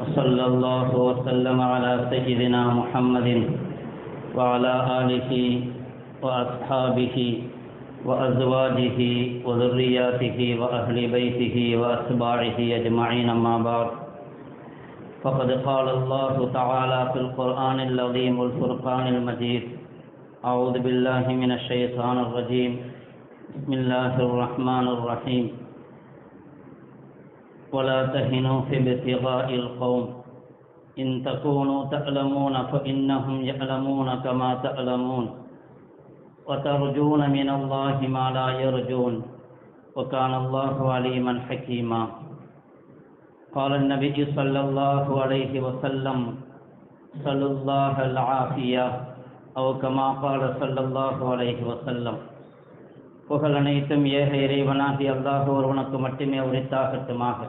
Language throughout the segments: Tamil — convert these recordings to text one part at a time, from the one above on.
وصلى الله وسلم على سيدنا محمد وعلى آله وأصحابه وأزواجه وذرياته وأهل بيته وأتباعه أجمعين أما بعد. فقد قال الله تعالى في القرآن العظيم والفرقان المجيد. أعوذ بالله من الشيطان الرجيم. بسم الله الرحمن الرحيم. ولا تهنوا في ابتغاء القوم إن تكونوا تألمون فإنهم يألمون كما تألمون وترجون من الله ما لا يرجون وكان الله عليما حكيما قال النبي صلى الله عليه وسلم صلى الله العافية أو كما قال صلى الله عليه وسلم புகழ் அனைத்தும் ஏக இறைவனாகி அல்லாஹ் ஒருவனுக்கு மட்டுமே உரித்தாகட்டுமாக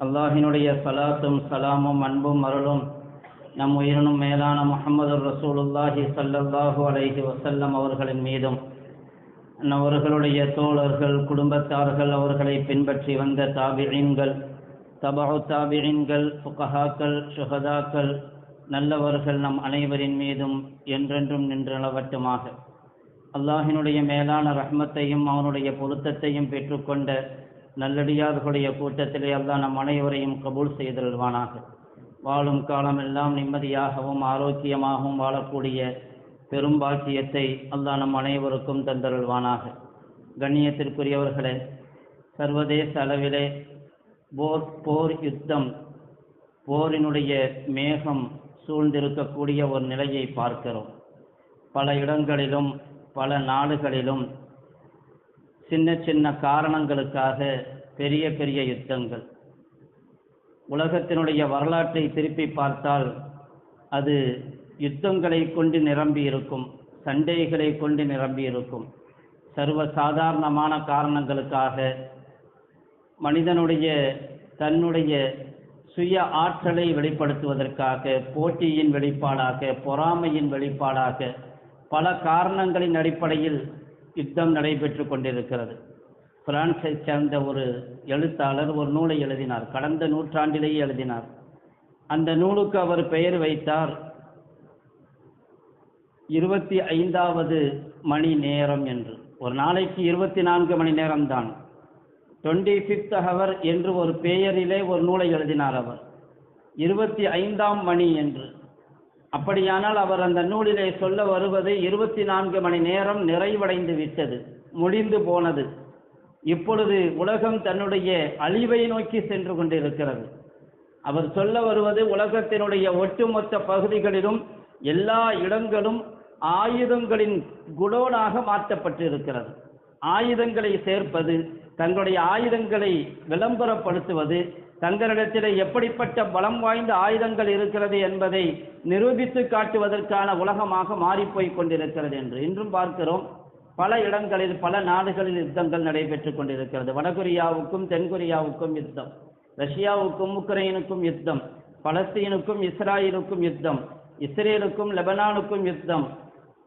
அல்லாஹினுடைய சலாத்தும் சலாமும் அன்பும் அருளும் நம் உயிரினும் மேலான முகமது ரசூலுல்லாஹி சல்லல்லாஹு அலைஹி வசல்லம் அவர்களின் மீதும் அவர்களுடைய தோழர்கள் குடும்பத்தார்கள் அவர்களை பின்பற்றி வந்த தாபிரீன்கள் தபாஹு தாபிரீன்கள் புகஹாக்கள் சுகதாக்கள் நல்லவர்கள் நம் அனைவரின் மீதும் என்றென்றும் நின்றளவட்டுமாக. அல்லாஹினுடைய மேலான ரஹ்மத்தையும் அவனுடைய பொருத்தத்தையும் பெற்றுக்கொண்ட நல்லடியார்களுடைய கூட்டத்திலே அல்லாஹ் நம் அனைவரையும் கபூல் செய்தல்வானாக வாழும் காலமெல்லாம் நிம்மதியாகவும் ஆரோக்கியமாகவும் வாழக்கூடிய பெரும் பாக்கியத்தை அல்லாஹ் நம் அனைவருக்கும் தந்தருள்வானாக. கண்ணியத்திற்குரியவர்களே சர்வதேச அளவிலே போர் போர் யுத்தம் போரினுடைய மேகம் சூழ்ந்திருக்கக்கூடிய ஒரு நிலையை பார்க்கிறோம். பல இடங்களிலும் பல நாடுகளிலும் சின்ன சின்ன காரணங்களுக்காக பெரிய பெரிய யுத்தங்கள். உலகத்தினுடைய வரலாற்றை திருப்பி பார்த்தால் அது யுத்தங்களை கொண்டு நிரம்பி இருக்கும் சண்டைகளை கொண்டு நிரம்பி இருக்கும். சர்வ சாதாரணமான காரணங்களுக்காக மனிதனுடைய தன்னுடைய சுய ஆற்றலை வெளிப்படுத்துவதற்காக போட்டியின் வெளிப்பாடாக பொறாமையின் வெளிப்பாடாக பல காரணங்களின் அடிப்படையில் யுத்தம் நடைபெற்று கொண்டிருக்கிறது. பிரான்ஸை சேர்ந்த ஒரு எழுத்தாளர் ஒரு நூலை எழுதினார். கடந்த நூற்றாண்டிலேயே எழுதினார். அந்த நூலுக்கு அவர் பெயர் வைத்தார். இருபத்தி ஐந்தாவது மணி நேரம் என்று. ஒரு நாளைக்கு இருபத்தி நான்கு மணி நேரம்தான். டுவெண்ட்டி ஃபிஃப்த் ஹவர் என்று ஒரு பெயரிலே ஒரு நூலை எழுதினார் அவர். இருபத்தி ஐந்தாம் மணி என்று. அப்படியானால் அவர் அந்த நூலிலே சொல்ல வருவது இருபத்தி நான்கு மணி நேரம் நிறைவடைந்து விட்டது முடிந்து போனது. இப்பொழுது உலகம் தன்னுடைய அழிவை நோக்கி சென்று கொண்டிருக்கிறது. அவர் சொல்ல வருவது உலகத்தினுடைய ஒட்டுமொத்த பகுதிகளிலும் எல்லா இடங்களும் ஆயுதங்களின் குடோனாக மாற்றப்பட்டிருக்கிறது. ஆயுதங்களை சேர்ப்பது தங்களுடைய ஆயுதங்களை விளம்பரப்படுத்துவது தங்களிடத்தில் எப்படிப்பட்ட பலம் வாய்ந்த ஆயுதங்கள் இருக்கிறது என்பதை நிரூபித்து காட்டுவதற்கான உலகமாக மாறிப்போய் கொண்டிருக்கிறது என்று இன்றும் பார்க்கிறோம். பல இடங்களில் பல நாடுகளில் யுத்தங்கள் நடைபெற்று கொண்டிருக்கிறது. வடகொரியாவுக்கும் தென்கொரியாவுக்கும் யுத்தம். ரஷ்யாவுக்கும் உக்ரைனுக்கும் யுத்தம். பலஸ்தீனுக்கும் இஸ்ராயலுக்கும் யுத்தம். இஸ்ரேலுக்கும் லெபனானுக்கும் யுத்தம்.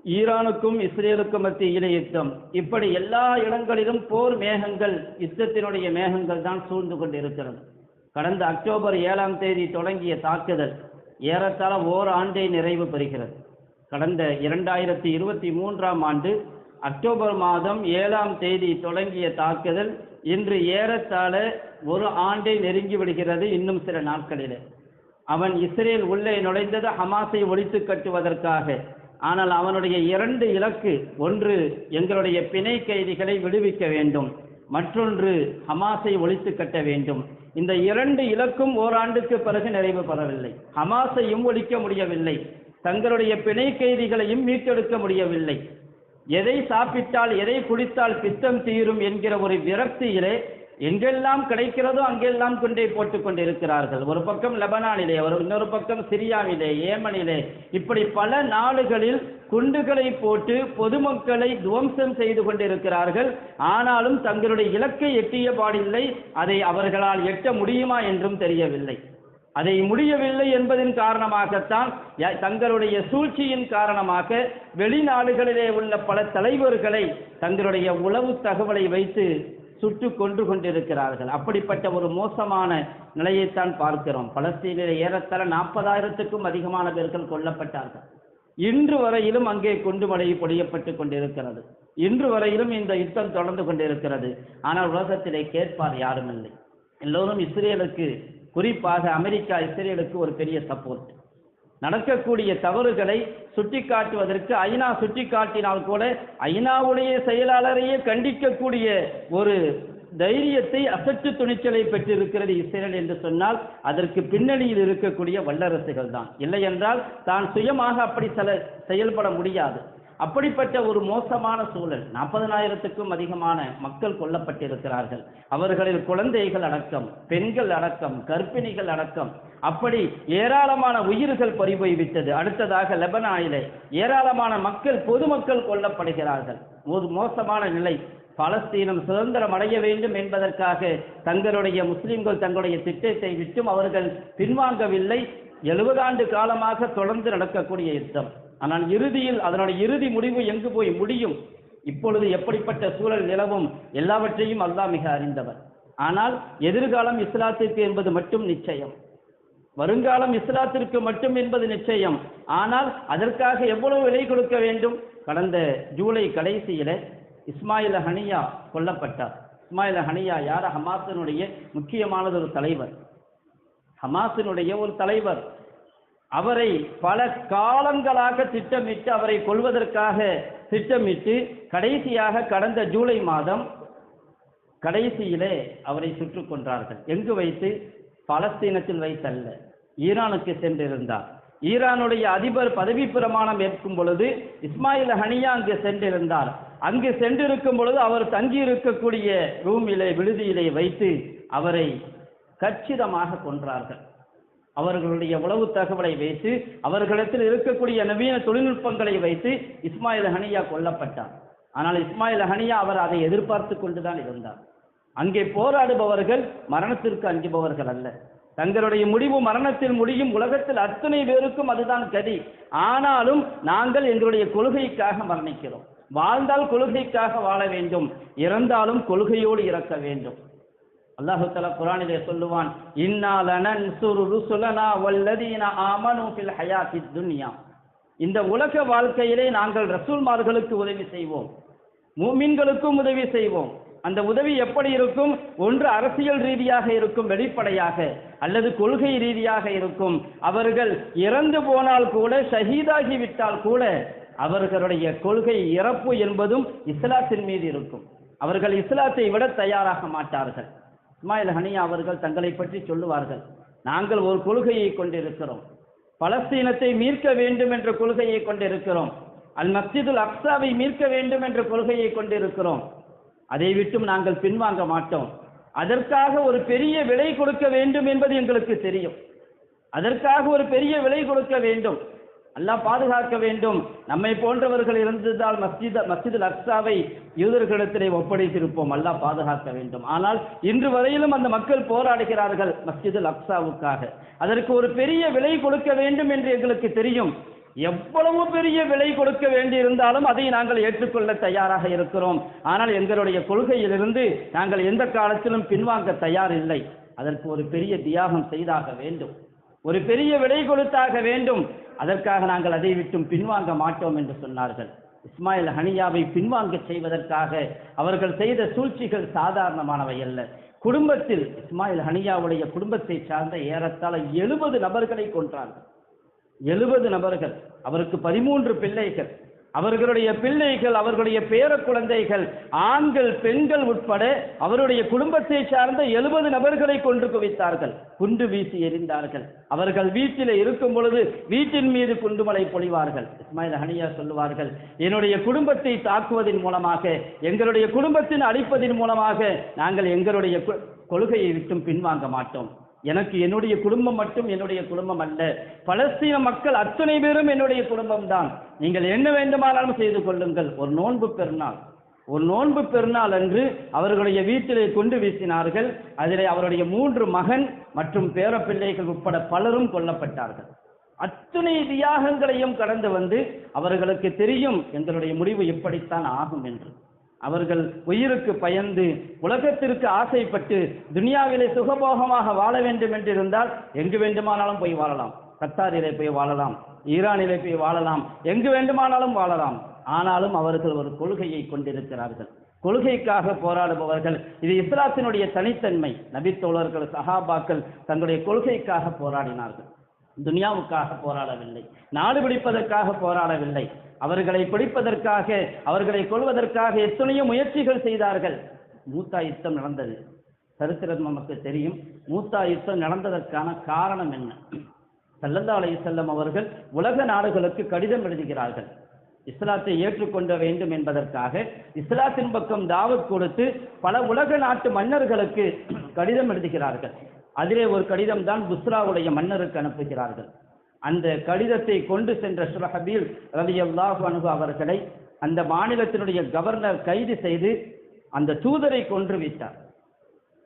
ஈரானுக்கும் இஸ்ரேலுக்கும் மத்தியில் யுத்தம். இப்படி எல்லா இடங்களிலும் போர் மேகங்கள் யுத்தத்தினுடைய மேகங்கள் தான் சூழ்ந்து கொண்டிருக்கிறது. கடந்த அக்டோபர் ஏழாம் தேதி தொடங்கிய தாக்குதல் ஏறத்தாழ ஓர் ஆண்டை நிறைவு பெறுகிறது. கடந்த இரண்டாயிரத்தி இருபத்தி மூன்றாம் ஆண்டு அக்டோபர் மாதம் ஏழாம் தேதி தொடங்கிய தாக்குதல் இன்று ஏறத்தாழ ஒரு ஆண்டை நெருங்கி விடுகிறது இன்னும் சில நாட்களிலே. அவன் இஸ்ரேல் உள்ளே நுழைந்தது ஹமாஸை ஒழித்து கட்டுவதற்காக. ஆனால் அவனுடைய இரண்டு இலக்கு ஒன்று எங்களுடைய பிணை கைதிகளை விடுவிக்க வேண்டும் மற்றொன்று ஹமாஸை ஒழித்து கட்ட வேண்டும். இந்த இரண்டு இலக்கும் ஓராண்டுக்கு பிறகு நிறைவு பெறவில்லை. ஹமாஸையும் ஒழிக்க முடியவில்லை. தங்களுடைய பிணை கைதிகளையும் மீட்டெடுக்க முடியவில்லை. எதை சாப்பிட்டால் எதை குடித்தால் பித்தம் தீரும் என்கிற ஒரு விரக்தியிலே எங்கெல்லாம் கிடைக்கிறதோ அங்கெல்லாம் கொண்டே போட்டுக் கொண்டிருக்கிறார்கள். ஒரு பக்கம் லெபனானிலே ஒரு இன்னொரு பக்கம் சிரியாவிலே ஏமனிலே. இப்படி பல நாடுகளில் குண்டுகளை போட்டு பொதுமக்களை துவம்சம் செய்து கொண்டிருக்கிறார்கள். ஆனாலும் தங்களுடைய இலக்கை எட்டிய பாடில்லை. அதை அவர்களால் எட்ட முடியுமா என்றும் தெரியவில்லை. அதை முடியவில்லை என்பதன் காரணமாகத்தான் தங்களுடைய சூழ்ச்சியின் காரணமாக வெளிநாடுகளிலே உள்ள பல தலைவர்களை தங்களுடைய உளவு தகவலை வைத்து சுட்டு கொன்று கொண்டிருக்கிறார்கள். அப்படிப்பட்ட ஒரு மோசமான நிலையைத்தான் பார்க்கிறோம். பலஸ்தீனிலே ஏறத்தர நாற்பதாயிரத்துக்கும் அதிகமான பேர்கள் கொல்லப்பட்டார்கள். இன்று வரையிலும் அங்கே குண்டுமழை பொழியப்பட்டு கொண்டிருக்கிறது. இன்று வரையிலும் இந்த யுத்தம் தொடர்ந்து கொண்டிருக்கிறது. ஆனால் உலகத்திலே கேட்பார் யாரும் இல்லை எல்லோரும் இஸ்ரேலுக்கு குறிப்பாக அமெரிக்கா இஸ்ரேலுக்கு ஒரு பெரிய சப்போர்ட் நடக்கக்கூடிய தவறுகளை சுட்டிக்காட்டுவதற்கு ஐநா சுட்டிக்காட்டினால் கூட ஐநாவுடைய செயலாளரையே கண்டிக்கக்கூடிய ஒரு தைரியத்தை அசட்டு துணிச்சலை பெற்றிருக்கிறது இஸ்ரேல் என்று சொன்னால் அதற்கு பின்னணியில் இருக்கக்கூடிய வல்லரசுகள் தான். இல்லை என்றால் தான் சுயமாக அப்படி சில செயல்பட முடியாது. அப்படிப்பட்ட ஒரு மோசமான சூழல் நாற்பதனாயிரத்துக்கும் அதிகமான மக்கள் கொல்லப்பட்டிருக்கிறார்கள். அவர்களில் குழந்தைகள் அடக்கம் பெண்கள் அடக்கம் கர்ப்பிணிகள் அடக்கம். அப்படி ஏராளமான உயிர்கள் பறிபோய்விட்டது அடுத்ததாக லெபனாயிலே ஏராளமான மக்கள் பொதுமக்கள் கொல்லப்படுகிறார்கள். ஒரு மோசமான நிலை. பலஸ்தீனம் சுதந்திரம் அடைய வேண்டும் என்பதற்காக தங்களுடைய முஸ்லிம்கள் தங்களுடைய திட்டத்தை விட்டும் அவர்கள் பின்வாங்கவில்லை. எழுபது ஆண்டு காலமாக தொடர்ந்து நடக்கக்கூடிய யுத்தம். ஆனால் இறுதியில் அதனுடைய இறுதி முடிவு எங்கு போய் முடியும்? இப்பொழுது எப்படிப்பட்ட சூழல் நிலவும்? எல்லாவற்றையும் அல்லாஹ் மிக அறிந்தவர் ஆனால் எதிர்காலம் இஸ்லாத்திற்கு என்பது மட்டும் நிச்சயம். வருங்காலம் இஸ்லாத்திற்கு மட்டும் என்பது நிச்சயம். ஆனால் அதற்காக எவ்வளவு விலை கொடுக்க வேண்டும்? கடந்த ஜூலை கடைசியில இஸ்மாயில் ஹனியா கொல்லப்பட்டார். இஸ்மாயில் ஹனியா யார்? ஹமாசனுடைய முக்கியமானது ஒரு தலைவர். ஹமாசனுடைய ஒரு தலைவர். அவரை பல காலங்களாக திட்டமிட்டு அவரை கொல்வதற்காக திட்டமிட்டு கடைசியாக கடந்த ஜூலை மாதம் கடைசியிலே அவரை சுற்று கொன்றார்கள். எங்கு வைத்து? பலஸ்தீனத்தில் வைத்தல்ல. ஈரானுக்கு சென்றிருந்தார். ஈரானுடைய அதிபர் பதவி பிரமாணம் ஏற்கும் பொழுது இஸ்மாயில் ஹனியா அங்கு சென்றிருந்தார். அங்கு சென்றிருக்கும் பொழுது அவர் தங்கியிருக்கக்கூடிய ரூமிலே விடுதியிலே வைத்து அவரை கச்சிதமாக கொன்றார்கள். அவர்களுடைய உளவு தகவலை வைத்து அவர்களிடத்தில் இருக்கக்கூடிய நவீன தொழில்நுட்பங்களை வைத்து இஸ்மாயில் ஹனியா கொல்லப்பட்டார் ஆனால் இஸ்மாயில் ஹனியா அவர் அதை எதிர்பார்த்து கொண்டுதான் இருந்தார். அங்கே போராடுபவர்கள் மரணத்திற்கு அஞ்சுபவர்கள் அல்ல. தங்களுடைய முடிவு மரணத்தில் முடியும் உலகத்தில் அத்தனை பேருக்கும் அதுதான் கதி. ஆனாலும் நாங்கள் எங்களுடைய கொள்கைக்காக மரணிக்கிறோம். வாழ்ந்தால் கொள்கைக்காக வாழ வேண்டும். இறந்தாலும் கொள்கையோடு இறக்க வேண்டும். அல்லாஹு குரானிலே சொல்லுவான் இன்னாலனன் சுரு ருசுலனா வல்லதீன ஆமனு ஃபில் ஹயாத்தித் துன்யா. இந்த உலக வாழ்க்கையிலே நாங்கள் ரசூல்மார்களுக்கு உதவி செய்வோம் மூமின்களுக்கும் உதவி செய்வோம். அந்த உதவி எப்படி இருக்கும்? ஒன்று அரசியல் ரீதியாக இருக்கும் வெளிப்படையாக அல்லது கொள்கை ரீதியாக இருக்கும். அவர்கள் இறந்து போனால் கூட ஷஹீதாகி விட்டால் கூட அவர்களுடைய கொள்கை இறப்பு என்பதும் இஸ்லாத்தின் மீது இருக்கும். அவர்கள் இஸ்லாத்தை விட தயாராக மாட்டார்கள். இஸ்மாயில் ஹனியா அவர்கள் தங்களை பற்றி சொல்லுவார்கள். நாங்கள் ஒரு கொள்கையை கொண்டிருக்கிறோம். பலஸ்தீனத்தை மீட்க வேண்டும் என்ற கொள்கையை கொண்டிருக்கிறோம். அல் மஸ்ஜிதுல் அப்சாவை மீட்க வேண்டும் என்ற கொள்கையை கொண்டிருக்கிறோம். அதை விட்டும் நாங்கள் பின்வாங்க மாட்டோம். அதற்காக ஒரு பெரிய விலை கொடுக்க வேண்டும் என்பது எங்களுக்கு தெரியும். அதற்காக ஒரு பெரிய விலை கொடுக்க வேண்டும். அல்லாஹ் பாதுகாக்க வேண்டும். நம்மை போன்றவர்கள் இருந்ததால் மஸ்ஜித் மஸ்ஜித் அக்ஸாவை யூதர்களிடத்திலே ஒப்படைத்திருப்போம். அல்லாஹ் பாதுகாக்க வேண்டும். ஆனால் இன்று வரையிலும் அந்த மக்கள் போராடுகிறார்கள் மஸ்ஜித் அக்ஸாவுக்காக. அதற்கு ஒரு பெரிய விலை கொடுக்க வேண்டும் என்று எங்களுக்கு தெரியும். எவ்வளவு பெரிய விலை கொடுக்க வேண்டியிருந்தாலும் அதை நாங்கள் ஏற்றுக்கொள்ள தயாராக இருக்கிறோம். ஆனால் எங்களுடைய கொள்கையிலிருந்து நாங்கள் எந்த காலத்திலும் பின்வாங்க தயார் இல்லை. அதற்கு ஒரு பெரிய தியாகம் செய்தாக வேண்டும். ஒரு பெரிய விலை கொடுத்தாக வேண்டும். அதற்காக நாங்கள் அதை விட்டும் பின்வாங்க மாட்டோம் என்று சொன்னார்கள். இஸ்மாயில் ஹனியாவை பின்வாங்க செய்வதற்காக அவர்கள் செய்த சூழ்ச்சிகள் சாதாரணமானவை அல்ல. குடும்பத்தில் இஸ்மாயில் ஹனியாவுடைய குடும்பத்தை சார்ந்த ஏறத்தாழ எழுபது நபர்களை கொன்றார்கள். எழுபது நபர்கள் அவருக்கு பதிமூன்று பிள்ளைகள். அவர்களுடைய பிள்ளைகள் அவர்களுடைய பேர குழந்தைகள் ஆண்கள் பெண்கள் உட்பட அவருடைய குடும்பத்தை சார்ந்த எழுபது நபர்களை கொன்று குவித்தார்கள். குண்டு வீசி எறிந்தார்கள் அவர்கள் வீட்டில் இருக்கும் பொழுது வீட்டின் மீது குண்டுமலை பொழிவார்கள். இஸ்மாயில் ஹனியா சொல்லுவார்கள் என்னுடைய குடும்பத்தை தாக்குவதன் மூலமாக எங்களுடைய குடும்பத்தின் அழிப்பதன் மூலமாக நாங்கள் எங்களுடைய கொ- கொள்கையை விட்டும் பின்வாங்க மாட்டோம். எனக்கு என்னுடைய குடும்பம் மட்டும் என்னுடைய குடும்பம் அல்ல. பலஸ்தீன மக்கள் அத்தனை பேரும் என்னுடைய குடும்பம் தான் நீங்கள் என்ன வேண்டுமானாலும் செய்து கொள்ளுங்கள். ஒரு நோன்பு பெருநாள். ஒரு நோன்பு பெருநாள் அன்று அவர்களுடைய வீட்டிலே கொண்டு வீசினார்கள். அதிலே அவருடைய மூன்று மகன் மற்றும் பேரப்பிள்ளைகள் உட்பட பலரும் கொல்லப்பட்டார்கள். அத்தனை தியாகங்களையும் கடந்து வந்து அவர்களுக்கு தெரியும் எங்களுடைய முடிவு இப்படித்தான் ஆகும் என்று. அவர்கள் உயிருக்கு பயந்து உலகத்திற்கு ஆசைப்பட்டு துனியாவிலே சுகபோகமாக வாழ வேண்டும் என்றிருந்தால் எங்கு வேண்டுமானாலும் போய் வாழலாம். கத்தாரிலே போய் வாழலாம். ஈரானிலே போய் வாழலாம். எங்கு வேண்டுமானாலும் வாழலாம். ஆனாலும் அவர்கள் ஒரு கொள்கையை கொண்டிருக்கிறார்கள். கொள்கைக்காக போராடுபவர்கள் இது இஸ்லாத்தினுடைய தனித்தன்மை. நபித்தோழர்கள் சஹாபாக்கள் தங்களுடைய கொள்கைக்காக போராடினார்கள். துனியாவுக்காக போராடவில்லை. நாடு பிடிப்பதற்காக போராடவில்லை. அவர்களை பிடிப்பதற்காக அவர்களை கொள்வதற்காக எத்தனையோ முயற்சிகள் செய்தார்கள். மூத்தா யுத்தம் நடந்தது. சரித்திரம் நமக்கு தெரியும். மூத்தா யுத்தம் நடந்ததற்கான காரணம் என்ன? சல்லல்லா செல்லம் அவர்கள் உலக நாடுகளுக்கு கடிதம் எழுதுகிறார்கள். இஸ்லாத்தை ஏற்றுக்கொள்ள வேண்டும் என்பதற்காக இஸ்லாத்தின் பக்கம் தாவத் கொடுத்து பல உலக நாட்டு மன்னர்களுக்கு கடிதம் எழுதுகிறார்கள். அதிலே ஒரு கடிதம் தான் புஸ்ராவுடைய மன்னருக்கு அனுப்புகிறார்கள். அந்த கடிதத்தை கொண்டு சென்ற சுரஹபீல் ரலியல்லாஹு அனுகு அவர்களை அந்த மாநிலத்தினுடைய கவர்னர் கைது செய்து அந்த தூதரை கொன்று விட்டார்.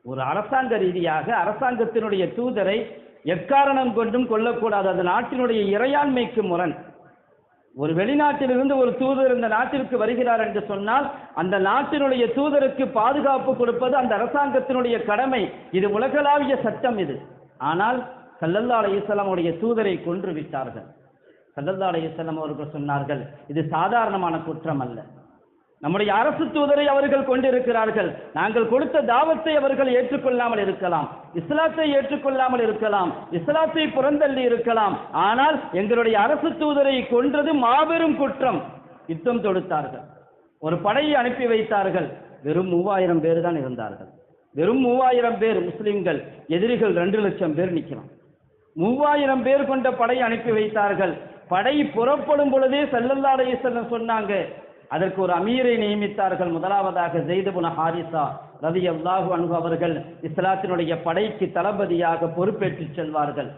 ஒரு அரசாங்க ரீதியாக அரசாங்கத்தினுடைய தூதரை எக்காரணம் கொண்டும் கொல்லக்கூடாது. அந்த நாட்டினுடைய இறையாண்மைக்கு முரண். ஒரு வெளிநாட்டிலிருந்து ஒரு தூதர் இந்த நாட்டிற்கு வருகிறார் என்று சொன்னால் அந்த நாட்டினுடைய தூதருக்கு பாதுகாப்பு கொடுப்பது அந்த அரசாங்கத்தினுடைய கடமை. இது உலகளாவிய சட்டம் இது. ஆனால் சல்லல்லா அலையுடைய தூதரை கொன்று விட்டார்கள். சல்லல்லா அலையுஸ்லாம் அவர்கள் சொன்னார்கள் இது சாதாரணமான குற்றம் அல்ல. நம்முடைய அரசு தூதரை அவர்கள் கொண்டிருக்கிறார்கள். நாங்கள் கொடுத்த தாவத்தை அவர்கள் ஏற்றுக்கொள்ளாமல் இருக்கலாம். இஸ்லாத்தை ஏற்றுக்கொள்ளாமல் இருக்கலாம். இஸ்லாத்தை புறந்தள்ளி இருக்கலாம். ஆனால் எங்களுடைய அரசு தூதரை கொன்றது மாபெரும் குற்றம். யுத்தம் தொடுத்தார்கள். ஒரு படையை அனுப்பி வைத்தார்கள். வெறும் மூவாயிரம் பேர் தான் இருந்தார்கள். வெறும் மூவாயிரம் பேர் முஸ்லிம்கள் எதிரிகள் ரெண்டு லட்சம் பேர் நிற்கிறான். மூவாயிரம் பேர் கொண்ட படை அனுப்பி வைத்தார்கள். படை புறப்படும் பொழுதே செல்லல்லாடைய அலைஹிஸ்ஸலாம் சொன்னாங்க அதற்கு ஒரு அமீரை நியமித்தார்கள். முதலாவதாக ஜெய்துபுன ஹாரிசா ரவி அல்லாஹு அன்ஹு அவர்கள் இஸ்லாத்தினுடைய படைக்கு தளபதியாக பொறுப்பேற்று செல்வார்கள்.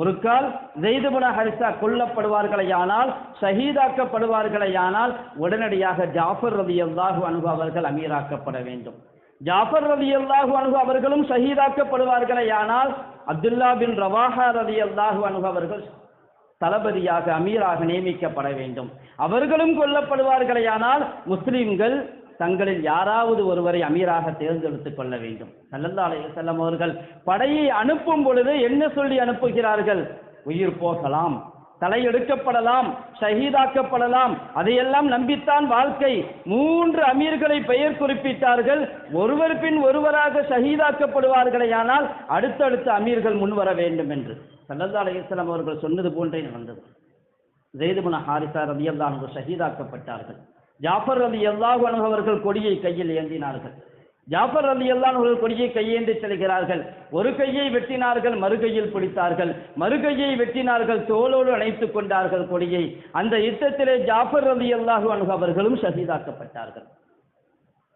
ஒரு கால் ஜெய்துபுன ஹரிசா கொல்லப்படுவார்களையானால் ஷஹீதாக்கப்படுவார்களையானால் உடனடியாக ஜாஃபர் ரவி அல்லாஹு அனுபவ அவர்கள் அமீராக்கப்பட வேண்டும். ஜாஃபர் ரவி அல்லாஹு அனுபவ அவர்களும் ஷஹீதாக்கப்படுவார்களேயானால் அப்துல்லா பின் ரவாஹா ரவி அல்லாஹு அன்ஹு அவர்கள் தளபதியாக அமீராக நியமிக்கப்பட வேண்டும். அவர்களும் கொல்லப்படுவார்களேயானால் முஸ்லிம்கள் தங்களில் யாராவது ஒருவரை அமீராக தேர்ந்தெடுத்துக் கொள்ள வேண்டும். சல்லல்லா செல்லம் அவர்கள் படையை அனுப்பும் பொழுது என்ன சொல்லி அனுப்புகிறார்கள்? உயிர் போகலாம். தலையெடுக்கப்படலாம் ஷஹீதாக்கப்படலாம். அதையெல்லாம் நம்பித்தான் வாழ்க்கை. மூன்று அமீர்களை பெயர் குறிப்பிட்டார்கள். ஒருவர் பின் ஒருவராக ஷஹீதாக்கப்படுவார்களேயானால் அடுத்தடுத்த அமீர்கள் முன்வர வேண்டும் என்று. சல்லல்லா அலையம் அவர்கள் சொன்னது போன்றே நடந்தது. ஜெய்துமன ஹாரிசா ரதி அல்லாஹ் ஷஹீதாக்கப்பட்டார்கள். ஜாஃபர் ரதி அல்லாஹு அவர்கள் கொடியை கையில் ஏந்தினார்கள். ஜாஃபர் ரதி அல்லாஹ் ஒரு கொடியை கையேந்தி செல்கிறார்கள். ஒரு கையை வெட்டினார்கள் மறு கையில் பிடித்தார்கள். மறு கையை வெட்டினார்கள் தோளோடு அணைத்துக் கொண்டார்கள் கொடியை. அந்த யுத்தத்திலே ஜாஃபர் ரதி அல்லாஹு அன்ஹு அவர்களும் ஷஹீதாக்கப்பட்டார்கள்.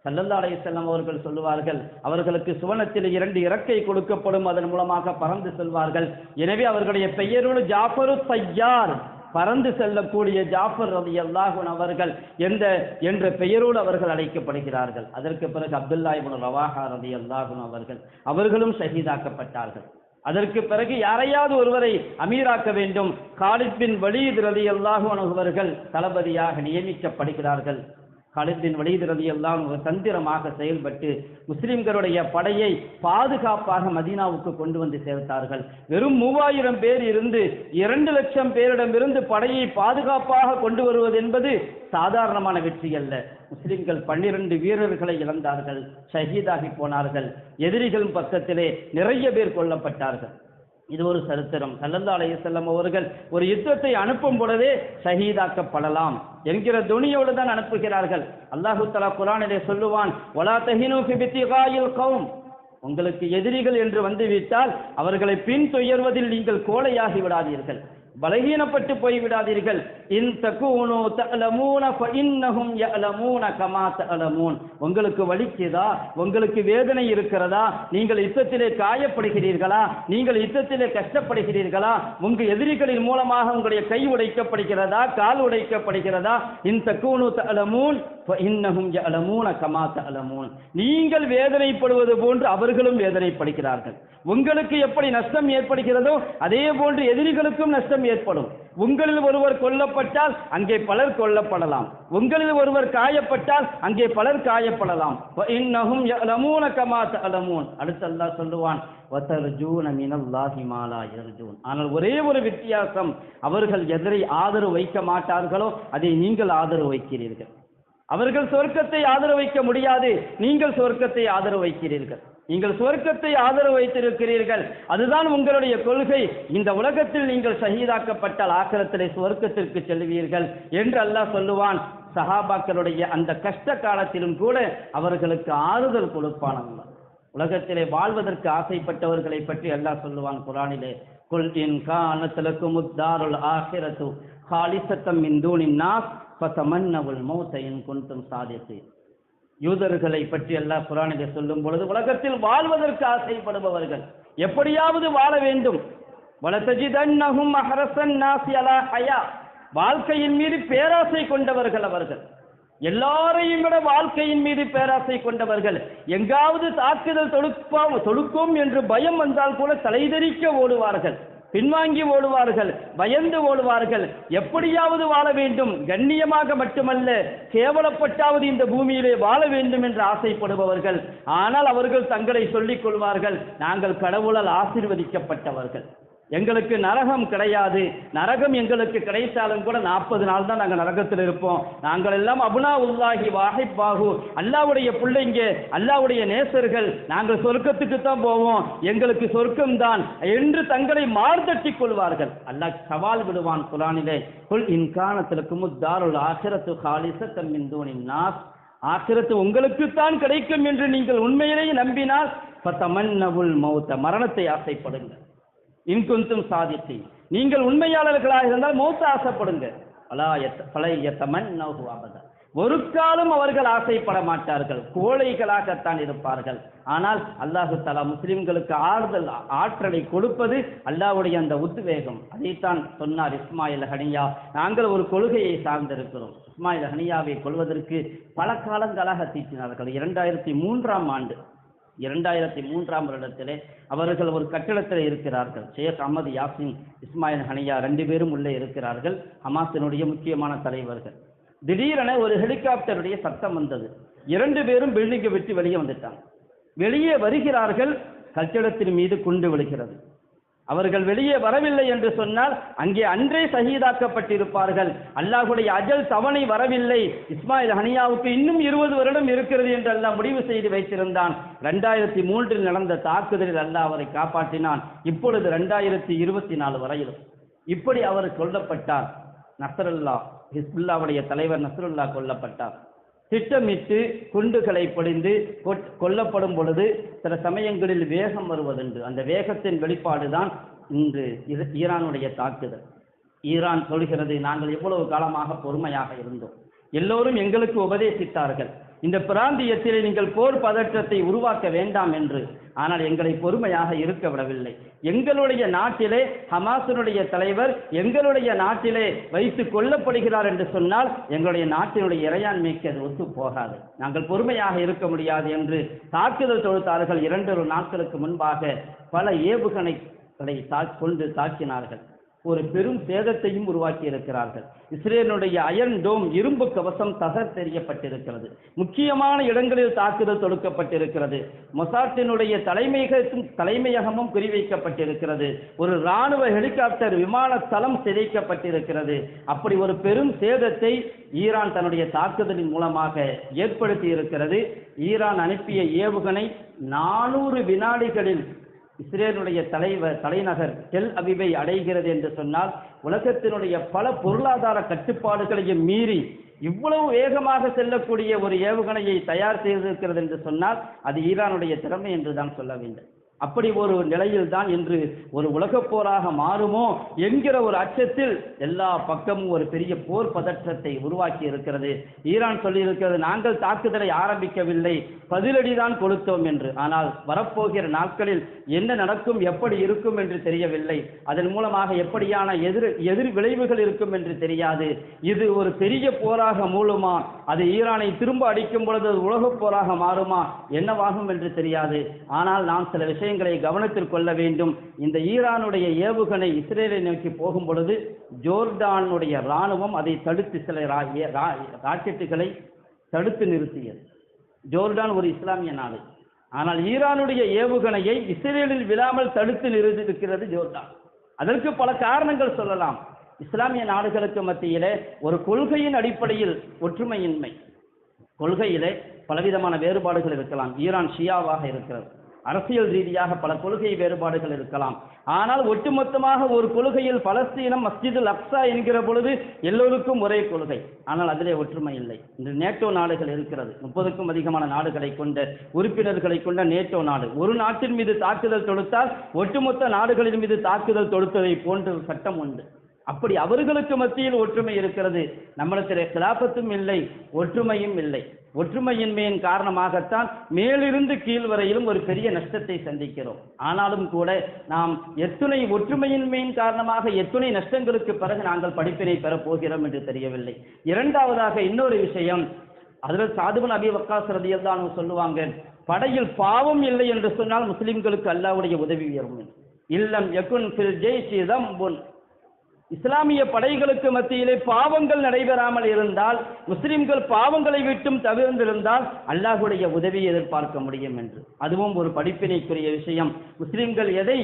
சல்லல்லா அலைஹிஸ்ஸலாம் அவர்கள் சொல்லுவார்கள் அவர்களுக்கு சுவனத்தில் இரண்டு இறக்கை கொடுக்கப்படும் அதன் மூலமாக பறந்து செல்வார்கள். எனவே அவர்களுடைய பெயரோடு ஜாஃபரு தையார். பறந்து செல்லக்கூடிய ஜாஃபர் ரதி அல்லாஹுன் அவர்கள் எந்த என்ற பெயரோடு அவர்கள் அழைக்கப்படுகிறார்கள். அதற்கு பிறகு அப்துல்லா இப்னு ரவாஹா ரதி அல்லாஹுன் அவர்கள் அவர்களும் ஷஹீதாக்கப்பட்டார்கள். அதற்கு பிறகு யாரையாவது ஒருவரை அமீராக்க வேண்டும். காலிப்பின் வலீத் ரதி அல்லாஹுன் அவர்கள் தளபதியாக நியமிக்கப்படுகிறார்கள். கழுத்தின் பின் வலீத் ஒரு தந்திரமாக செயல்பட்டு முஸ்லிம்களுடைய படையை பாதுகாப்பாக மதீனாவுக்கு கொண்டு வந்து சேர்த்தார்கள். வெறும் மூவாயிரம் பேர் இருந்து இரண்டு லட்சம் பேரிடமிருந்து படையை பாதுகாப்பாக கொண்டு வருவது என்பது சாதாரணமான வெற்றி அல்ல. முஸ்லிம்கள் பன்னிரண்டு வீரர்களை இழந்தார்கள் ஷஹீதாகி போனார்கள் எதிரிகள் பக்கத்திலே நிறைய பேர் கொல்லப்பட்டார்கள். இது ஒரு சரித்திரம். சல்லல்லா அலைஹிஸ்ஸலாம் அவர்கள் ஒரு யுத்தத்தை அனுப்பும் பொழுதே ஷஹீதாக்கப்படலாம். என்கிற துணியோடு தான் அனுப்புகிறார்கள். அல்லாஹு தலா குரானிலே சொல்லுவான் ஒலா தஹினு கௌம். உங்களுக்கு எதிரிகள் என்று வந்துவிட்டால் அவர்களை பின் துயர்வதில் நீங்கள் கோழையாகி விடாதீர்கள். பலகீனப்பட்டு போய்விடாதீர்கள். இன் தகூனு தஅலமூன ஃபஇன்னஹும் யஅலமூன கமா தலமூன் உங்களுக்கு வலிக்குதா? உங்களுக்கு வேதனை இருக்கிறதா? நீங்கள் யுத்தத்திலே காயப்படுகிறீர்களா? நீங்கள் யுத்தத்திலே கஷ்டப்படுகிறீர்களா? உங்க எதிரிகளின் மூலமாக உங்களுடைய கை உடைக்கப்படுகிறதா? கால் உடைக்கப்படுகிறதா? இன் தகூனு தலமூன் ஃபஇன்னஹும் யஅலமூன கமா தலமூன் நீங்கள் வேதனைப்படுவது போன்று அவர்களும் வேதனைப்படுகிறார்கள். உங்களுக்கு எப்படி நஷ்டம் ஏற்படுகிறதோ அதே போன்று எதிரிகளுக்கும் நஷ்டம் ஏற்படும். உங்களில் ஒருவர் கொல்லப்பட்டால் அங்கே பலர் கொல்லப்படலாம். உங்களில் ஒருவர் காயப்பட்டால் அங்கே பலர் காயப்படலாம். இன்னஹும் யஅலமூன கமா தஅலமூன். அடுத்து அல்லாஹ் சொல்லுவான் வதர்ஜூன மினல்லாஹி மா யர்ஜூன். ஆனால் ஒரே ஒரு வித்தியாசம் அவர்கள் எதிரை ஆதரவு வைக்க மாட்டார்களோ அதை நீங்கள் ஆதரவு வைக்கிறீர்கள். அவர்கள் சொர்க்கத்தை ஆதரவு வைக்க முடியாது நீங்கள் சொர்க்கத்தை ஆதரவு வைக்கிறீர்கள். நீங்கள் சொர்க்கத்தை ஆதரவு வைத்திருக்கிறீர்கள். அதுதான் உங்களுடைய கொள்கை. இந்த உலகத்தில் நீங்கள் சகிதாக்கப்பட்டால் ஆக்கிரத்திலே சொர்க்கத்திற்கு செல்வீர்கள் என்று அல்லாஹ் சொல்லுவான். சஹாபாக்களுடைய அந்த கஷ்ட காலத்திலும் கூட அவர்களுக்கு ஆறுதல் கொடுப்பான் அல்லாஹ். உலகத்திலே வாழ்வதற்கு ஆசைப்பட்டவர்களை பற்றி அல்லாஹ் சொல்லுவான் குரானிலே. குல் இன் கானத்தலக்கும் உத்தாருல் ஆஹிரத்து ஹாலிசத்தம் மின் நாஸ். ஃபதமன்னவுல் மௌத்த இன் குன்தும் யூதர்களை பற்றி எல்லாம் குரானிலே சொல்லும் பொழுது உலகத்தில் வாழ்வதற்கு ஆசைப்படுபவர்கள் எப்படியாவது வாழ வேண்டும். வலதஜிதன்னஹும் அஹரசன் நாசி அலா ஹயா. வாழ்க்கையின் மீது பேராசை கொண்டவர்கள் அவர்கள். எல்லாரையும் விட வாழ்க்கையின் மீது பேராசை கொண்டவர்கள். எங்காவது தாக்குதல் தொடுப்போம் தொடுக்கும் என்று பயம் வந்தால் கூட தலைதெறிக்க ஓடுவார்கள். பின்வாங்கி ஓடுவார்கள் பயந்து ஓடுவார்கள். எப்படியாவது வாழ வேண்டும். கண்ணியமாக மட்டுமல்ல கேவலப்பட்டாவது இந்த பூமியிலே வாழ வேண்டும் என்று ஆசைப்படுபவர்கள். ஆனால் அவர்கள் தங்களை சொல்லிக் கொள்வார்கள் நாங்கள் கடவுளால் ஆசீர்வதிக்கப்பட்டவர்கள். எங்களுக்கு நரகம் கிடையாது. நரகம் எங்களுக்கு கிடைத்தாலும் கூட நாற்பது நாள் தான் நாங்கள் நரகத்தில் இருப்போம். நாங்கள் எல்லாம் அபுனா உல்லாஹி வாஹிப்பாகு அல்லாவுடைய பிள்ளைங்க அல்லாவுடைய நேசர்கள். நாங்கள் சொர்க்கத்துக்கு தான் போவோம். எங்களுக்கு சொர்க்கம் தான் என்று தங்களை மார்தட்டி கொள்வார்கள். அல்லாஹ் சவால் விடுவான் குரானிலே. குல் இன்கானத்திற்கும் தாருல் ஆசிரத்து ஹாலிச தம்மிந்தோனின் நாஸ். ஆசிரத்து உங்களுக்குத்தான் கிடைக்கும் என்று நீங்கள் உண்மையிலேயே நம்பினால் பத்தமன்னவுல் மௌத்த. மரணத்தை ஆசைப்படுங்கள். இன்குந்தும் சாதித்தி. நீங்கள் உண்மையாளர்களாக இருந்தால் மௌத்த ஆசைப்படுங்க அலா எத்த பழைய தமன் அபதா. ஒரு காலம் அவர்கள் ஆசைப்பட மாட்டார்கள். கோழைகளாகத்தான் இருப்பார்கள். ஆனால் அல்லாஹு தலா முஸ்லிம்களுக்கு ஆறுதல் ஆற்றலை கொடுப்பது அல்லாஹ்வுடைய அந்த உத்வேகம். அதைத்தான் சொன்னார் இஸ்மாயில் ஹனியா. நாங்கள் ஒரு கொள்கையை சார்ந்திருக்கிறோம். இஸ்மாயில் ஹனியாவை கொள்வதற்கு பல காலங்களாக தீட்டினார்கள். இரண்டாயிரத்தி மூன்றாம் ஆண்டு. இரண்டாயிரத்தி மூன்றாம் வருடத்திலே அவர்கள் ஒரு கட்டிடத்தில் இருக்கிறார்கள். ஷேக் அகமது யாசின் இஸ்மாயில் ஹனியா ரெண்டு பேரும் உள்ளே இருக்கிறார்கள். ஹமாஸினுடைய முக்கியமான தலைவர்கள். திடீரென ஒரு ஹெலிகாப்டருடைய சத்தம் வந்தது. இரண்டு பேரும் பில்டிங்கை விட்டு வெளியே வந்துட்டாங்க. வெளியே வருகிறார்கள். கட்டிடத்தின் மீது குண்டு விழுகிறது. அவர்கள் வெளியே வரவில்லை என்று சொன்னால் அங்கே அன்றே சகிதாக்கப்பட்டிருப்பார்கள். அல்லாஹுடைய அஜல் தவணை வரவில்லை. இஸ்மாயில் ஹனியாவுக்கு இன்னும் இருபது வருடம் இருக்கிறது என்று அல்லாஹ் முடிவு செய்து வைத்திருந்தான். ரெண்டாயிரத்தி மூன்றில் நடந்த தாக்குதலில் அல்லாஹ் அவரை காப்பாற்றினான். இப்பொழுது ரெண்டாயிரத்தி இருபத்தி நாலு வரையிலும் இப்படி அவர் கொல்லப்பட்டார். நசருல்லா ஹிஸ்புல்லாவுடைய தலைவர் நசருல்லா கொல்லப்பட்டார். திட்டமிட்டு குண்டுகளை பொழிந்து கொட்- கொல்லப்படும் பொழுது சில சமயங்களில் வேகம் வருவதுண்டு. அந்த வேகத்தின் வெளிப்பாடுதான் இன்று இது- ஈரானுடைய தாக்குதல். ஈரான் சொல்கிறது நாங்கள் எவ்வளவு காலமாக பொறுமையாக இருந்தோம். எல்லோரும் எங்களுக்கு உபதேசித்தார்கள். இந்த பிராந்தியத்தில் நீங்கள் போர் பதற்றத்தை உருவாக்க வேண்டாம் என்று ஆனால் எங்களை பொறுமையாக இருக்க விடவில்லை. எங்களுடைய நாட்டிலே ஹமாசனுடைய தலைவர் எங்களுடைய நாட்டிலே வைத்து கொல்லப்படுகிறார் என்று சொன்னால் எங்களுடைய நாட்டினுடைய இறையாண்மைக்கு அது ஒத்து போகாது. நாங்கள் பொறுமையாக இருக்க முடியாது என்று தாக்குதல் தொழுத்தார்கள் இரண்டொரு நாட்களுக்கு முன்பாக பல ஏவுகணைகளை தா கொண்டு தாக்கினார்கள். ஒரு பெரும் சேதத்தையும் உருவாக்கி இருக்கிறார்கள் இஸ்ரேலுடைய அயன் டோம் இரும்பு கவசம் தகர்த்தெறியப்பட்டிருக்கிறது முக்கியமான இடங்களில் தாக்குதல் தொடுக்கப்பட்டிருக்கிறது. மொசாட்டினுடைய தலைமையகத்தும் தலைமையகமும் குறிவைக்கப்பட்டிருக்கிறது. ஒரு இராணுவ ஹெலிகாப்டர் விமான தளம் சிதைக்கப்பட்டிருக்கிறது. அப்படி ஒரு பெரும் சேதத்தை ஈரான் தன்னுடைய தாக்குதலின் மூலமாக ஏற்படுத்தி இருக்கிறது ஈரான் அனுப்பிய ஏவுகணை நானூறு வினாடிகளில் இஸ்ரேலுடைய தலைவர் தலைநகர் டெல் அபிபை அடைகிறது என்று சொன்னால் உலகத்தினுடைய பல பொருளாதார கட்டுப்பாடுகளையும் மீறி இவ்வளவு வேகமாக செல்லக்கூடிய ஒரு ஏவுகணையை தயார் செய்திருக்கிறது என்று சொன்னால் அது ஈரானுடைய திறமை என்று தான் சொல்ல வேண்டும். அப்படி ஒரு நிலையில் தான் இன்று ஒரு உலகப் போராக மாறுமோ என்கிற ஒரு அச்சத்தில் எல்லா பக்கமும் ஒரு பெரிய போர் பதற்றத்தை உருவாக்கி இருக்கிறது. ஈரான் சொல்லியிருக்கிறது நாங்கள் தாக்குதலை ஆரம்பிக்கவில்லை பதிலடி தான் கொடுத்தோம் என்று. ஆனால் வரப்போகிற நாட்களில் என்ன நடக்கும் எப்படி இருக்கும் என்று தெரியவில்லை. அதன் மூலமாக எப்படியான எதிர் எதிர் விளைவுகள் இருக்கும் என்று தெரியாது. இது ஒரு பெரிய போராக மூலுமா அது ஈரானை திரும்ப அடிக்கும் பொழுது உலகப் போராக மாறுமா? என்னவாகும் என்று தெரியாது. ஆனால் நாம் சில விஷயங்களை கவனத்தில் கொள்ள வேண்டும். இந்த ஈரானுடைய ஏவுகணை இஸ்ரேலை நோக்கி போகும் பொழுது ஜோர்டானுடைய இராணுவம் அதை தடுத்து சில ராக்கெட்டுகளை தடுத்து நிறுத்தியது. ஜோர்டான் ஒரு இஸ்லாமிய நாடு. ஆனால் ஈரானுடைய ஏவுகணையை இஸ்ரேலில் விழாமல் தடுத்து நிறுத்தியிருக்கிறது ஜோர்டான். அதற்கு பல காரணங்கள் சொல்லலாம். இஸ்லாமிய நாடுகளுக்கு மத்தியிலே ஒரு கொள்கையின் அடிப்படையில் ஒற்றுமையின்மை. கொள்கையிலே பலவிதமான வேறுபாடுகள் இருக்கலாம். ஈரான் ஷியாவாக இருக்கிறது. அரசியல் ரீதியாக பல கொள்கை வேறுபாடுகள் இருக்கலாம். ஆனால் ஒட்டுமொத்தமாக ஒரு கொள்கையில் பலஸ்தீனம் மஸ்ஜிது லக்ஸா என்கிற பொழுது எல்லோருக்கும் ஒரே கொள்கை. ஆனால் அதிலே ஒற்றுமை இல்லை. இன்று நேட்டோ நாடுகள் இருக்கிறது. முப்பதுக்கும் அதிகமான நாடுகளை கொண்ட உறுப்பினர்களை கொண்ட நேட்டோ நாடு. ஒரு நாட்டின் மீது தாக்குதல் தொடுத்தால் ஒட்டுமொத்த நாடுகளின் மீது தாக்குதல் தொடுத்ததை போன்ற சட்டம் உண்டு. அப்படி அவர்களுக்கு மத்தியில் ஒற்றுமை இருக்கிறது. நம்மிடத்திலே கிலாபத்தும் இல்லை ஒற்றுமையும் இல்லை. ஒற்றுமையின்மையின் காரணமாகத்தான் மேலிருந்து கீழ் வரையிலும் ஒரு பெரிய நஷ்டத்தை சந்திக்கிறோம். ஆனாலும் கூட நாம் எத்துணை ஒற்றுமையின்மையின் காரணமாக எத்துணை நஷ்டங்களுக்கு பிறகு நாங்கள் படிப்பினை பெறப் போகிறோம் என்று தெரியவில்லை. இரண்டாவதாக இன்னொரு விஷயம் அதில் சாதுபன் அபி வக்காஸ் ரதியல்லான் சொல்லுவாங்க படையில் பாவம் இல்லை என்று சொன்னால் முஸ்லிம்களுக்கு அல்லாவுடைய உதவி உயரும். இல்லம் எக்குன் ஃபில் ஜெய்ஷி தம்புன் இஸ்லாமிய படைகளுக்கு மத்தியிலே பாவங்கள் நடைபெறாமல் இருந்தால் முஸ்லிம்கள் பாவங்களை விட்டும் தவிர்ந்திருந்தால் அல்லாஹுடைய உதவியை எதிர்பார்க்க முடியும் என்று. அதுவும் ஒரு படிப்பினைக்குரிய விஷயம். முஸ்லிம்கள் எதை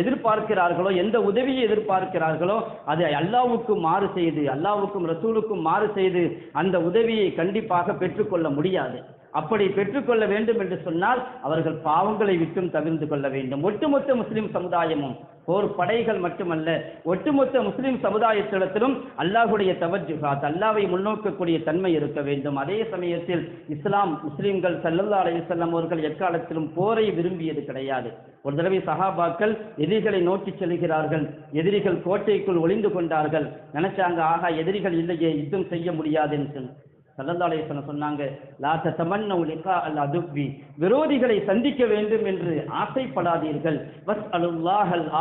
எதிர்பார்க்கிறார்களோ எந்த உதவியை எதிர்பார்க்கிறார்களோ அதை அல்லாவுக்கும் மாறு செய்து அல்லாவுக்கும் ரசூலுக்கும் மாறு செய்து அந்த உதவியை கண்டிப்பாக பெற்றுக்கொள்ள முடியாது. அப்படி பெற்றுக்கொள்ள வேண்டும் என்று சொன்னால் அவர்கள் பாவங்களை விட்டும் தவிர்த்து கொள்ள வேண்டும். ஒட்டுமொத்த முஸ்லிம் சமுதாயமும் போர் படைகள் மட்டுமல்ல ஒட்டுமொத்த முஸ்லிம் சமுதாயத்திடத்திலும் அல்லாஹுடைய தவஜுகாத் அல்லாவை முன்னோக்கக்கூடிய தன்மை இருக்க வேண்டும். அதே சமயத்தில் இஸ்லாம் முஸ்லிம்கள் சல்லல்லா அலைஹிஸ்ஸலாம் அவர்கள் எக்காலத்திலும் போரை விரும்பியது கிடையாது. ஒரு தடவை சஹாபாக்கள் எதிரிகளை நோக்கி செல்கிறார்கள் எதிரிகள் கோட்டைக்குள் ஒளிந்து கொண்டார்கள். நினைச்சாங்க ஆகா எதிரிகள் இல்லையே யுத்தம் செய்ய முடியாதுன்னு சொல்லி சொன்னாங்க லாச தமன்ன உலிகா அல் அதுவி விரோதிகளை சந்திக்க வேண்டும் என்று ஆசைப்படாதீர்கள். வஸ் அல்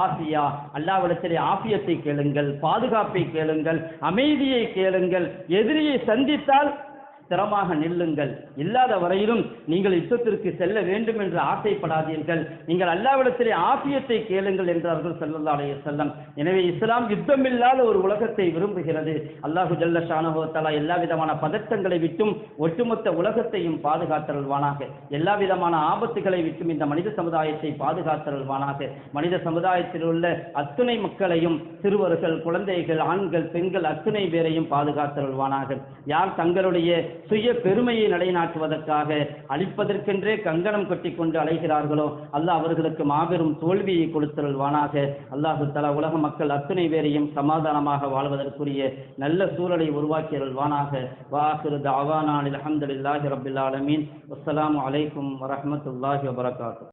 ஆஃபியா. அல்லாவிடத்திலே ஆஃபியத்தை கேளுங்கள் பாதுகாப்பை கேளுங்கள் அமைதியை கேளுங்கள். எதிரியை சந்தித்தால் ஸ்திரமாக நில்லுங்கள். இல்லாத வரையிலும் நீங்கள் யுத்தத்திற்கு செல்ல வேண்டும் என்று ஆசைப்படாதீர்கள். நீங்கள் அல்லாவிடத்திலே ஆபியத்தை கேளுங்கள் என்றார்கள் ஸல்லல்லாஹு செல்லம் எனவே இஸ்லாம் யுத்தமில்லாத ஒரு உலகத்தை விரும்புகிறது. அல்லாஹு ஜல்ல ஷானஹு எல்லா விதமான பதட்டங்களை விட்டும் ஒட்டுமொத்த உலகத்தையும் பாதுகாத்தல்வானாக எல்லா விதமான ஆபத்துகளை விட்டும் இந்த மனித சமுதாயத்தை பாதுகாத்தல்வானாக மனித சமுதாயத்தில் உள்ள அத்துணை மக்களையும் சிறுவர்கள் குழந்தைகள் ஆண்கள் பெண்கள் அத்துணை பேரையும் பாதுகாத்தல்வானாக யார் தங்களுடைய சுய பெருமையை நிலைநாட்டுவதற்காக அழிப்பதற்கென்றே கங்கணம் கட்டி கொண்டு அலைகிறார்களோ அல்லாஹ் அவர்களுக்கு மாபெரும் தோல்வியை கொடுத்தருள்வானாக அல்லாஹு தலா உலக மக்கள் அத்துணை பேரையும் சமாதானமாக வாழ்வதற்குரிய நல்ல சூழலை உருவாக்கி அருள்வானாக வாஹிரு தாவானான் அல்ஹம்துலில்லாஹி ரப்பில் ஆலமீன். அஸ்லாம் அலைக்கும் வரமத்துல்லாஹி வபரகாத்து.